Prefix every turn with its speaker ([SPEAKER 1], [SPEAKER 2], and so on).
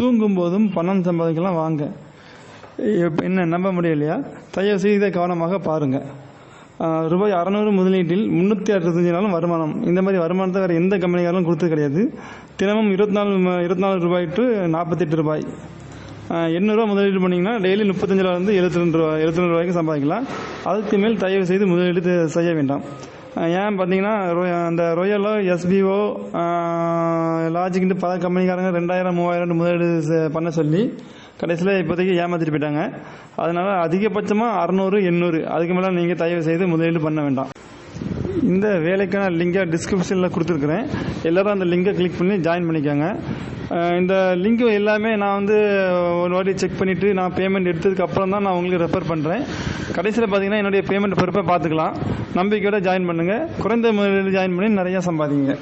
[SPEAKER 1] தூங்கும்போதும் பணம் சம்பாதிக்கலாம் வாங்க. எப்- என்ன நம்ப முடியலையா? தயவு செய்து இதை கவனமாக பாருங்கள் ரூபாய் அறநூறு முதலீட்டில் முந்நூற்றி அறுபத்தஞ்சு நாளும் வருமானம். இந்த மாதிரி வருமானத்தை வேறு எந்த கம்பெனிக்காரும் கொடுத்தது கிடையாது. தினமும் இருபத்தி நாலு இருபத்தி நாலு ரூபாய் டு நாற்பத்தெட்டு ரூபாய். எண்ணூறுரூவா முதலீடு பண்ணிங்கன்னா டெய்லி முப்பத்தஞ்சு ரூபாயிலிருந்து எழுபத்தி ரெண்டு ரூபா எழுபத்தி ரெண்டு ரூபாய்க்கு சம்பாதிக்கலாம். அதுக்கு மேல் தயவு செய்து முதலீடு செய்ய வேண்டாம். ஏன் பார்த்தீங்கன்னா அந்த ரொயலோ எஸ்பிஓ லாஜிக்னு பல கம்பெனிக்காரங்க ரெண்டாயிரம் மூவாயிரம் முதலீடு பண்ண சொல்லி கடைசியில் இப்போதைக்கு ஏமாற்றிட்டு போயிட்டாங்க. அதனால் அதிகபட்சமாக அறநூறு எண்ணூறு அதுக்கு மேலே நீங்கள் தயவு செய்து முதலீடு பண்ண வேண்டாம். இந்த வேலைக்கான லிங்கை டிஸ்கிரிப்ஷனில் கொடுத்துருக்குறேன். எல்லாரும் அந்த லிங்கை கிளிக் பண்ணி ஜாயின் பண்ணிக்கோங்க. இந்த லிங்க் எல்லாமே நான் வந்து ஒரு வாட்டி செக் பண்ணிவிட்டு நான் பேமெண்ட் எடுத்ததுக்கு அப்புறம் தான் நான் உங்களுக்கு ரெஃபர் பண்ணுறேன் கடைசியில் பார்த்தீங்கன்னா என்னுடைய பேமெண்ட் பொறுப்பை பார்த்துக்கலாம். நம்பிக்கையோடு ஜாயின் பண்ணுங்கள் குறைந்த முதலீடு ஜாயின் பண்ணி நிறையா சம்பாதிங்க.